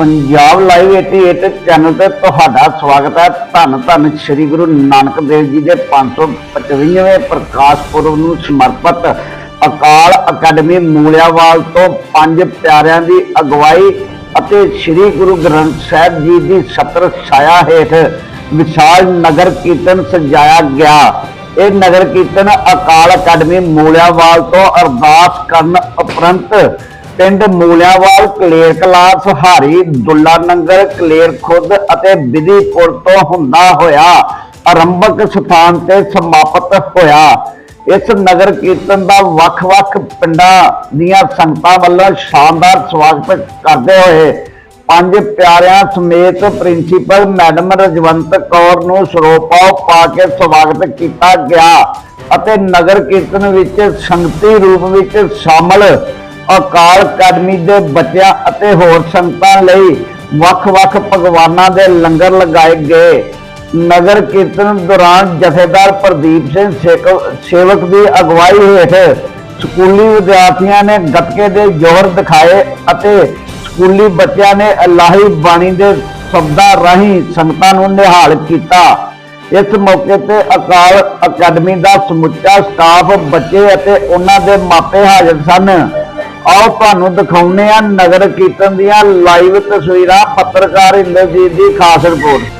Punjab live 88 channel ਤੇ ਤੁਹਾਡਾ ਸਵਾਗਤ ਹੈ। ਧੰਨ ਧੰਨ ਸ੍ਰੀ ਗੁਰੂ ਨਾਨਕ ਦੇਵ ਜੀ ਦੇ 555ਵੇਂ ਪ੍ਰਕਾਸ਼ ਪੁਰਬ ਨੂੰ ਸਮਰਪਿਤ ਅਕਾਲ ਅਕੈਡਮੀ ਮੂਲਿਆਵਾਲ ਤੋਂ ਪੰਜ ਪਿਆਰਿਆਂ ਦੀ ਅਗਵਾਈ ਅਤੇ ਸ੍ਰੀ ਗੁਰੂ ਗ੍ਰੰਥ ਸਾਹਿਬ ਜੀ ਦੀ ਛਤਰ ਛਾਇਆ ਹੇਠ ਵਿਸ਼ਾਲ ਨਗਰ ਕੀਰਤਨ ਸਜਾਇਆ ਗਿਆ। ਇਹ ਨਗਰ ਕੀਰਤਨ ਅਕਾਲ ਅਕੈਡਮੀ ਮੂਲਿਆਵਾਲ ਤੋਂ ਅਰਦਾਸ ਕਰਨ ਉਪਰੰਤ ਪਿੰਡ ਮੂਲਿਆਵਾਲ ਕਲੇਰ ਕਲਾਸ ਸੁਹਾਰੀ, ਦੁੱਲਾ ਨੰਗਲ ਕਲੇਰ ਖੁਰਦ ਅਤੇ ਵਿਧੀਪੁਰ ਤੋਂ ਹੁੰਦਾ ਹੋਇਆ ਆਰੰਭਕ ਸਥਾਨ ਤੇ ਸਮਾਪਤ ਹੋਇਆ। ਇਸ ਨਗਰ ਕੀਰਤਨ ਦਾ ਵੱਖ-ਵੱਖ ਪਿੰਡਾਂ ਦੀਆਂ ਸੰਗਤਾਂ ਵੱਲੋਂ ਸ਼ਾਨਦਾਰ ਸਵਾਗਤ ਕਰਦੇ ਹੋਏ ਪੰਜ ਪਿਆਰਿਆਂ ਸਮੇਤ ਪ੍ਰਿੰਸੀਪਲ ਮੈਡਮ ਰਜਵੰਤ ਕੌਰ ਨੂੰ ਸਰੋਪਾਓ ਪਾ ਕੇ ਸਵਾਗਤ ਕੀਤਾ ਗਿਆ ਅਤੇ ਨਗਰ ਕੀਰਤਨ ਵਿੱਚ ਸੰਗਤੀ ਰੂਪ ਵਿੱਚ ਸ਼ਾਮਲ ਅਕਾਲ ਅਕੈਡਮੀ ਦੇ ਬੱਚਿਆਂ ਅਤੇ ਹੋਰ ਸੰਗਤਾਂ ਲਈ ਵੱਖ-ਵੱਖ ਪਕਵਾਨਾਂ ਦੇ ਲੰਗਰ ਲਗਾਏ ਗਏ। ਨਗਰ ਕੀਰਤਨ ਦੌਰਾਨ ਜਥੇਦਾਰ ਪ੍ਰਦੀਪ ਸਿੰਘ ਸੇਕ- ਸੇਵਕ ਦੀ ਅਗਵਾਈ ਹੇਠ ਸਕੂਲੀ ਵਿਦਿਆਰਥੀਆਂ ਨੇ ਗੱਤਕੇ ਦੇ ਜੋਹਰ ਦਿਖਾਏ ਅਤੇ ਸਕੂਲੀ ਬੱਚਿਆਂ ਨੇ ਅਲਾਹੀ ਬਾਣੀ ਦੇ ਸ਼ਬਦਾਂ ਰਾਹੀਂ ਸੰਗਤਾਂ ਨੂੰ ਨਿਹਾਲ ਕੀਤਾ। ਇਸ ਮੌਕੇ ਤੇ ਅਕਾਲ ਅਕੈਡਮੀ ਦਾ ਸਮੁੱਚਾ ਸਟਾਫ, ਬੱਚੇ ਅਤੇ ਉਹਨਾਂ ਦੇ ਮਾਪੇ ਹਾਜ਼ਰ ਸਨ। ਆਓ ਤੁਹਾਨੂੰ ਦਿਖਾਉਂਦੇ ਆ ਨਗਰ ਕੀਰਤਨ ਦੀਆਂ ਲਾਈਵ ਤਸਵੀਰਾਂ ਪੱਤਰਕਾਰ ਇੰਦਰਜੀਤ ਦੀ ਖਾਸ report